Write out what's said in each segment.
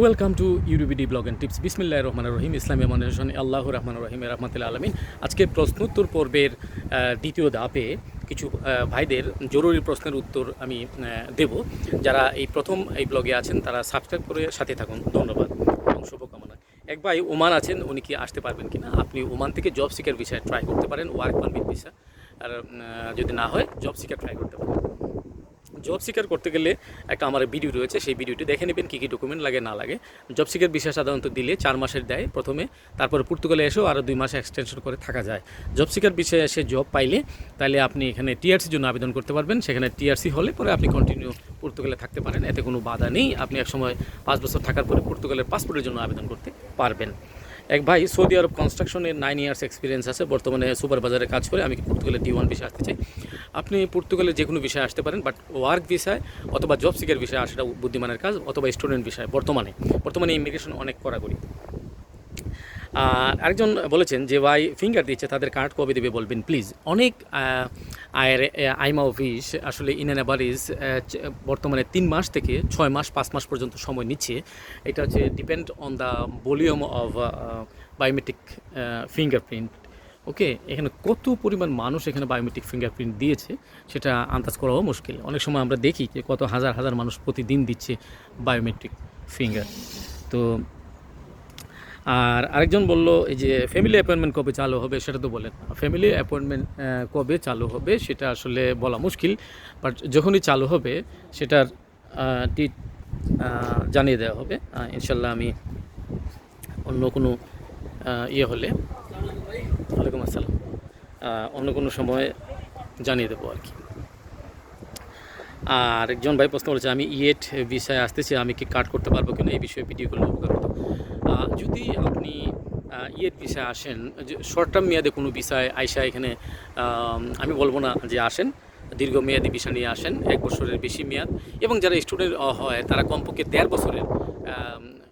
Welcome to U D B D blog and tips বিসমিল্লাহ রহমান রহিম ইসলামী মানুষজন আল্লাহ রহমান রহিম রহমতুল্লাহ আলমিন। আজকে প্রশ্নোত্তর পর্বের দ্বিতীয় ধাপে কিছু ভাইদের জরুরি প্রশ্নের উত্তর আমি দেব। যারা এই প্রথম এই ব্লগে আছেন, তারা সাবস্ক্রাইব করে সাথে থাকুন। ধন্যবাদ। এবং শুভকামনা। এক ভাই ওমান আছেন, উনি কি আসতে পারবেন কিনা? আপনি ওমান থেকে জব সিকার বিষয়ে ট্রাই করতে পারেন ওয়ার্ক পারমিট ভিসা আর যদি না হয় জব সিকার ট্রাই করতে পারেন। জব সিকার করতে গেলে একটা আমার ভিডিও রয়েছে, সেই ভিডিওটি দেখে নেবেন, কী কী ডকুমেন্ট লাগে, না লাগে। জব সিকার বিষয় সাধারণত দিলে চার মাসের দেয় প্রথমে, তারপরে পর্তুগালে এসেও আরও দুই মাসে এক্সটেনশন করে থাকা যায়। জব সিকার বিষয়ে এসে জব পাইলে তাহলে আপনি এখানে টিআরসির জন্য আবেদন করতে পারবেন, সেখানে টিআরসি হলে পরে আপনি কন্টিনিউ পর্তুগালে থাকতে পারেন, এতে কোনো বাধা নেই। আপনি একসময় পাঁচ বছর থাকার পরে পর্তুগালের পাসপোর্টের জন্য আবেদন করতে পারবেন। এক ভাই সৌদি আরব কনস্ট্রাকশনের নাইন ইয়ার্স এক্সপিরিয়েন্স আছে, বর্তমানে সুপার বাজারে কাজ করে, আমি পর্তুগালের ডি ওয়ান বিষয়ে আসতে চাই? আপনি পর্তুগালের যে কোনো বিষয়ে আসতে পারেন বাট ওয়ার্ক বিষয় অথবা জব সিকের বিষয়ে আসাটা বুদ্ধিমানের কাজ, অথবা স্টুডেন্ট বিষয় বর্তমানে। বর্তমানে ইমিগ্রেশন অনেক কড়াকড়ি। আর আরেকজন বলেছেন যে, ভাই ফিঙ্গার দিচ্ছে, তাদের কার্ড কবে দেবে বলবেন প্লিজ অনেক আয়ের আইমা অফিস আসলে ইন অ্যান বর্তমানে তিন মাস থেকে ছয় মাস, পাঁচ মাস পর্যন্ত সময় নিচ্ছে। এটা হচ্ছে depend on the volume of biometric fingerprint okay এখানে কত পরিমাণ মানুষ এখানে বায়োমেট্রিক ফিঙ্গারপ্রিন্ট দিয়েছে, সেটা আন্দাজ করাও মুশকিল। অনেক সময় আমরা দেখি যে, কত হাজার হাজার মানুষ প্রতিদিন দিচ্ছে বায়োমেট্রিক ফিঙ্গার তো আর আরেকজন বলল, এই যে ফ্যামিলি অ্যাপয়েন্টমেন্ট কবে চালু হবে সেটা তো বলেন। ফ্যামিলি অ্যাপয়েন্টমেন্ট কবে চালু হবে সেটা আসলে বলা মুশকিল বাট যখনই চালু হবে সেটার ডিট জানিয়ে দেওয়া হবে। ইনশাল্লাহ আমি অন্য কোনো ইয়ে হলে, ওয়ালাইকুম আসসালাম অন্য কোনো সময় জানিয়ে দেবো আর কি। আর একজন ভাই প্রশ্ন করেছে, আমি ইয়েট বিষয়ে আসতেছি, আমি কি কাট করতে পারব কিনা? এই বিষয়ে ভিডিও করলে উপকার যদি আপনি ইয়েট বিষয়ে আসেন শর্ট টার্ম মেয়াদে কোনো বিষয় আইসা এখানে, আমি বলব না যে আসেন, দীর্ঘমেয়াদী বিষয় নিয়ে আসেন, এক বছরের বেশি মেয়াদ, এবং যারা স্টুডেন্ট হয়, তারা কমপক্ষে দেড় বছরের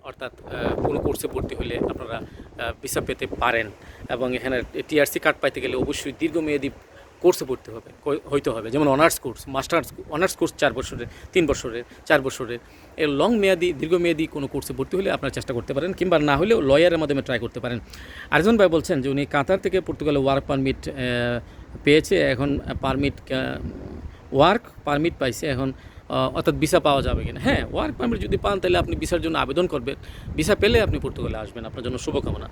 অর্থাৎ কোনো কোর্সে ভর্তি হলে আপনারা ভিসা পেতে পারেন। এবং এখানে টিআরসি কার্ড পাইতে গেলে অবশ্যই দীর্ঘমেয়াদী কোর্সে পড়তে হবে হইতে হবে। যেমন honours course masters honours course চার বছরের, তিন বছরের, চার বছরের। এর লং মেয়াদি, দীর্ঘমেয়াদী কোনো কোর্সে ভর্তি হলে আপনারা চেষ্টা করতে পারেন, কিংবা না হলেও লয়ারের মাধ্যমে ট্রাই করতে পারেন। আরেকজন ভাই বলছেন যে উনি কাতার থেকে পর্তুগালে ওয়ার্ক পারমিট পেয়েছে, এখন পারমিট ওয়ার্ক পারমিট পাইছে, এখন অর্থাৎ ভিসা পাওয়া যাবে কিনা। হ্যাঁ ওয়ার্ক পারমিট যদি পান, তাহলে আপনি ভিসার জন্য আবেদন করবেন। ভিসা পেলে আপনি পর্তুগালে আসবেন, আপনার জন্য শুভকামনা।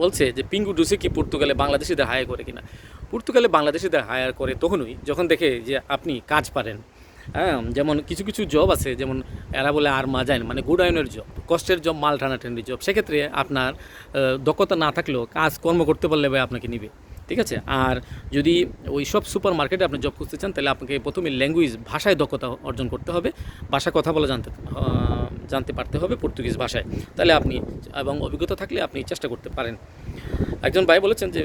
বলছে যে পিঙ্গু ডুসে কি পর্তুগালে বাংলাদেশিদের হায়ার করে কিনা? পর্তুগালে বাংলাদেশিদের হায়ার করে তখনই যখন দেখে যে আপনি কাজ পারেন। হ্যাঁ যেমন কিছু কিছু জব আছে, যেমন এরা বলে আর মাজাইন মানে গুড আইনের জব কষ্টের জব মাল টানাটানির জব সেক্ষেত্রে আপনার দক্ষতা না থাকলেও কাজ কর্ম করতে পারলে ভাই আপনাকে নিবে। ঠিক আছে? আর যদি ওই সব সুপার মার্কেটে আপনি জব খুঁজতে চান, তাহলে আপনাকে প্রথমে ল্যাঙ্গুয়েজ ভাষায় দক্ষতা অর্জন করতে হবে। ভাষা কথা বলা জানতে জানতে পারতে হবে পর্তুগিজ ভাষায়। তাহলে আপনি, এবং অভিজ্ঞতা থাকলে আপনি চেষ্টা করতে পারেন। একজন ভাই বলেছেন যে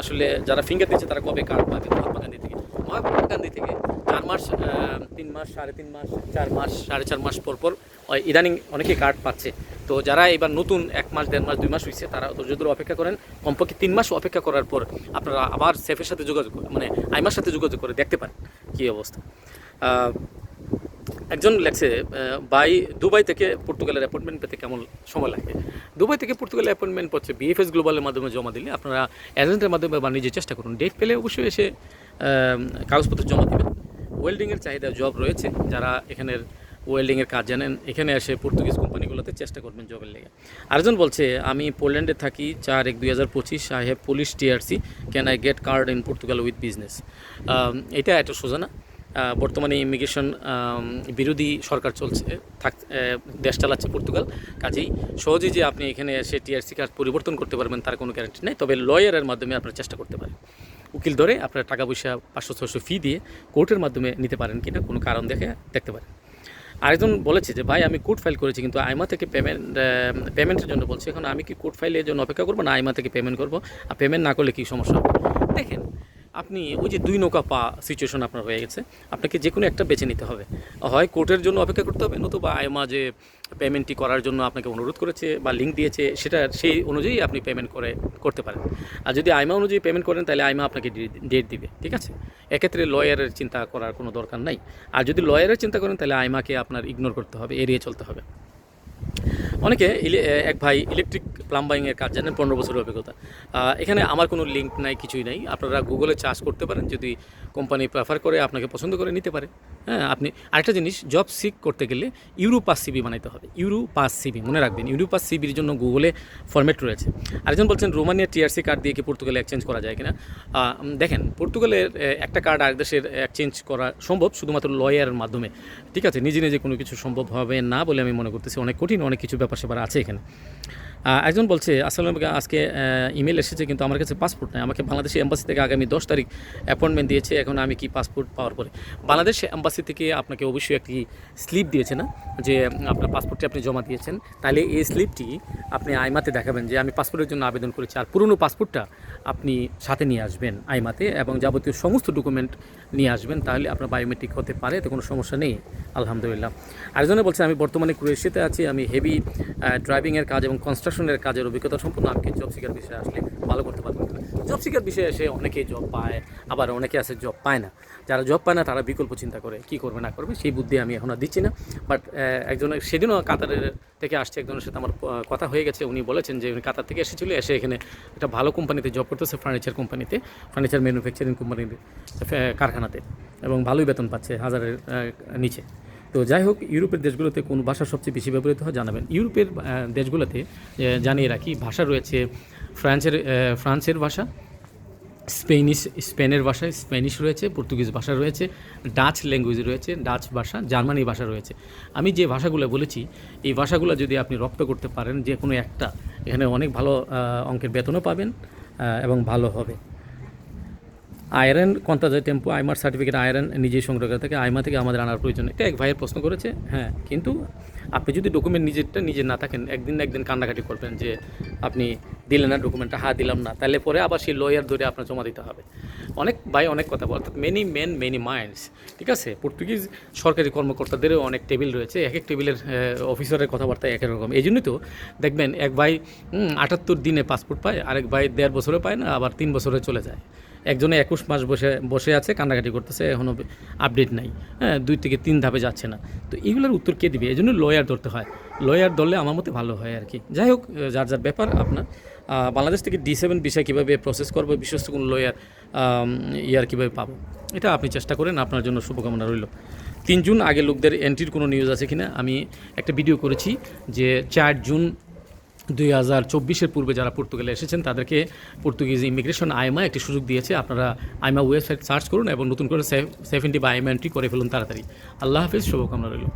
আসলে যারা ফিঙ্গার দিচ্ছে তারা কবে কার্ড পাবে মহাত্মা গান্ধী থেকে মহাত্মা গান্ধী থেকে চার মাস তিন মাস, সাড়ে তিন মাস, চার মাস, সাড়ে চার মাস পর পর ইদানিং অনেকে কার্ড পাচ্ছে। তো যারা এবার নতুন এক মাস, দেড় মাস, দুই মাস হয়েছে তারা ধৈর্য ধরে অপেক্ষা করেন। কমপক্ষে তিন মাস অপেক্ষা করার পর আপনারা আবার সেফের সাথে যোগাযোগ মানে আইমার সাথে যোগাযোগ করে দেখতে পারেন কী অবস্থা। একজন লেখছে বাই, দুবাই থেকে পর্তুগালের অ্যাপয়েন্টমেন্ট পেতে কেমন সময় লাগে? দুবাই থেকে পর্তুগালের অ্যাপয়েন্টমেন্ট পড়ছে বিএফএস গ্লোবালের মাধ্যমে জমা দিলে আপনারা এজেন্টের মাধ্যমে বা নিজে চেষ্টা করুন। ডেট পেলে অবশ্যই এসে কাগজপত্র জমা দেবেন। ওয়েল্ডিংয়ের চাহিদা জব রয়েছে। যারা এখানের ওয়েল্ডিংয়ের কাজ জানেন, এখানে এসে পর্তুগিজ কোম্পানিগুলোতে চেষ্টা করবেন জবের লেগে। আরেকজন বলছে, আমি পোল্যান্ডে থাকি, চার এক দুই হাজার পঁচিশ I have police TRC can I get card in Portugal with business এটা একটা সোজা না বর্তমানে ইমিগ্রেশন বিরোধী সরকার চলছে, থাক দেশ চালাচ্ছে পর্তুগাল। কাজেই সহজেই যে আপনি এখানে এসে টিআরসি কার্ড পরিবর্তন করতে পারবেন, তার কোনো গ্যারান্টি নেই। তবে লয়ারের মাধ্যমে আপনারা চেষ্টা করতে পারেন। উকিল ধরে আপনার টাকা পয়সা পাঁচশো ছশো ফি দিয়ে কোর্টের মাধ্যমে নিতে পারেন কিনা, কোনো কারণ দেখে দেখতে পারেন। আরেকজন বলেছে যে, ভাই, আমি কোর্ট ফাইল করেছি, কিন্তু আইমা থেকে পেমেন্ট পেমেন্টের জন্য বলছি, এখন আমি কি কোর্ট ফাইলের জন্য অপেক্ষা করব, না আইমা থেকে পেমেন্ট করব? আর পেমেন্ট না করলে কী সমস্যা হবে? দেখেন আপনি ওই যে দুই নৌকা পা সিচুয়েশন আপনার হয়ে গেছে, আপনাকে যে কোনো একটা বেছে নিতে হবে। হয় কোর্টের জন্য অপেক্ষা করতে হবে, নতুবা আয়মা যে পেমেন্টটি করার জন্য আপনাকে অনুরোধ করেছে বা লিঙ্ক দিয়েছে, সেটা সেই অনুযায়ী আপনি পেমেন্ট করে, করতে পারেন। আর যদি আইমা অনুযায়ী পেমেন্ট করেন, তাহলে আইমা আপনাকে ডেট দিবে, ঠিক আছে? এক্ষেত্রে লয়ারের চিন্তা করার কোনো দরকার নাই। আর যদি লয়ারের চিন্তা করেন, তাহলে আইমাকে আপনার ইগনোর করতে হবে, এড়িয়ে চলতে হবে। অনেকে এক ভাই ইলেকট্রিক প্লাম্বারিংয়ের কাজ জানেন, পনেরো বছরের অভিজ্ঞতা। এখানে আমার কোনো লিঙ্ক নাই, কিছুই নাই। আপনারা গুগলে চার্জ করতে পারেন, যদি কোম্পানি প্রেফার করে আপনাকে পছন্দ করে নিতে পারে। হ্যাঁ আপনি আরেকটা জিনিস জব সিক করতে গেলে ইউরো পাস সিবি বানাইতে হবে। ইউরো পাস সিবি মনে রাখবেন ইউরো পাস সিবির জন্য গুগলে ফরম্যাট রয়েছে। আরেকজন বলছেন, রোমানিয়া টিআরসি কার্ড দিয়ে কি পর্তুগালে এক্সচেঞ্জ করা যায় কিনা? দেখেন পর্তুগালের একটা কার্ড আরেক দেশের এক্সচেঞ্জ করা সম্ভব, শুধুমাত্র লয়ারের মাধ্যমে। ঠিক আছে, নিজে নিজে কোনো কিছু সম্ভব হবে না বলে আমি মনে করতেছি। অনেক কঠিন, অনেক কিছু ব্যাপার স্যাপার আছে এখানে। একজন বলছে আসলে আজকে ইমেল এসেছে কিন্তু আমার কাছে পাসপোর্ট নাই। আমাকে বাংলাদেশি এম্বাসি থেকে আগামী দশ তারিখ অ্যাপয়েন্টমেন্ট দিয়েছে। এখন আমি কি পাসপোর্ট পাওয়ার পরে? বাংলাদেশ এম্বাসি থেকে আপনাকে অবশ্যই একটি স্লিপ দিয়েছে না? যে আপনার পাসপোর্টটি আপনি জমা দিয়েছেন। তাহলে এই স্লিপটি আপনি আইমাতে দেখাবেন যে, আমি পাসপোর্টের জন্য আবেদন করেছি। আর পুরনো পাসপোর্টটা আপনি সাথে নিয়ে আসবেন আইমাতে এবং যাবতীয় সমস্ত ডকুমেন্ট নিয়ে আসবেন। তাহলে আপনার বায়োমেট্রিক হতে পারে তো কোনো সমস্যা নেই। আলহামদুলিল্লাহ। আরেকজনে বলছে, আমি বর্তমানে ক্রোয়েশিয়াতে আছি। আমি হেভি ড্রাইভিংয়ের কাজ এবং কনস্ট্রাকশনের কাজের অভিজ্ঞতা সম্পূর্ণ আমাকে জব শিকার বিষয়ে আসলে ভালো করতে পারবেন। জব শিকার বিষয়ে এসে অনেকেই জব পায়, আবার অনেকে আছে জব পায় না। যারা জব পায় না, তারা বিকল্প চিন্তা করে কি করবে, না করবে, সেই বুদ্ধি আমি এখন দিচ্ছি না। বাট একজনের সেদিনও কাতারের থেকে আসছে একজনের সাথে আমার কথা হয়ে গেছে। উনি বলেছেন যে, উনি কাতার থেকে এসেছিল, এসে এখানে একটা ভালো কোম্পানিতে জব করতেছে ফার্নিচার কোম্পানিতে ফার্নিচার ম্যানুফ্যাকচারিং কোম্পানির কারখানাতে এবং ভালোই বেতন পাচ্ছে হাজারের নিচে। তো যাই হোক, ইউরোপের দেশগুলোতে কোন ভাষা সবচেয়ে বেশি ব্যবহৃত হয় জানাবেন। ইউরোপের দেশগুলোতে জানিয়ে রাখি, ভাষা রয়েছে ফ্রান্সের ফ্রান্সের ভাষা, স্পেনিশ, স্পেনের ভাষায় স্প্যানিশ রয়েছে, পর্তুগিজ ভাষা রয়েছে, ডাচ ল্যাঙ্গুয়েজ রয়েছে, ডাচ ভাষা, জার্মানি ভাষা রয়েছে। আমি যে ভাষাগুলো বলেছি, এই ভাষাগুলো যদি আপনি রপ্ত করতে পারেন, যে কোনো একটা, এখানে অনেক ভালো অঙ্কের বেতনও পাবেন এবং ভালো হবে। আয়রন কন্তাজয় টেম্পো, আইমার সার্টিফিকেট আয়রন নিজেই সংগ্রহ করে থাকে, আইমা থেকে আমাদের আনার প্রয়োজন। এটা এক ভাইয়ের প্রশ্ন করেছে হ্যাঁ কিন্তু আপনি যদি ডকুমেন্ট নিজেরটা নিজে না থাকেন, একদিন না একদিন কান্নাকাটি করবেন যে আপনি দিলেন না ডকুমেন্টটা হ্যাঁ দিলাম না, তাহলে পরে আবার সেই লয়ার ধরে আপনার জমা দিতে হবে। অনেক ভাই অনেক কথা অর্থাৎ মেনি মেন মেনি মাইন্ডস ঠিক আছে? পর্তুগিজ সরকারি কর্মকর্তাদেরও অনেক টেবিল রয়েছে, এক এক টেবিলের অফিসারের কথাবার্তা এক রকম। এই জন্যই তো দেখবেন, এক ভাই আটাত্তর দিনে পাসপোর্ট পায়, আরেক ভাই দেড় বছরে পায় না, আবার তিন বছরে চলে যায়। একজনে একুশ মাস বসে বসে আছে, কান্নাকাটি করতেছে এখনও আপডেট নাই। হ্যাঁ দুই থেকে তিন ধাপে যাচ্ছে না। তো এগুলোর উত্তর কে দিবে? এই জন্য লয়ার ধরতে হয়। লয়ার ধরলে আমার মতে ভালো হয় আর কি। যাই হোক যার যার ব্যাপার আপনার। বাংলাদেশ থেকে ডি সেভেন বিষয় কীভাবে প্রসেস করব, বিশ্বস্ত কোনো লয়ার ইয়ার কীভাবে পাবো, এটা আপনি চেষ্টা করেন, আপনার জন্য শুভকামনা রইল। তিন জুন আগে লোকদের এন্ট্রির কোনো নিউজ আছে কিনা? আমি একটা ভিডিও করেছি যে চার জুন দুই হাজার চব্বিশের পূর্বে যারা পর্তুগালে এসেছেন, তাদেরকে পর্তুগিজ ইমিগ্রেশন আইমা একটি সুযোগ দিয়েছে। আপনারা আইমা ওয়েবসাইট সার্চ করুন এবং নতুন করে সেভেন্টি বা আইমা এন্ট্রি করে ফেলুন তাড়াতাড়ি। আল্লাহ হাফিজ, শুভকামনা রইল।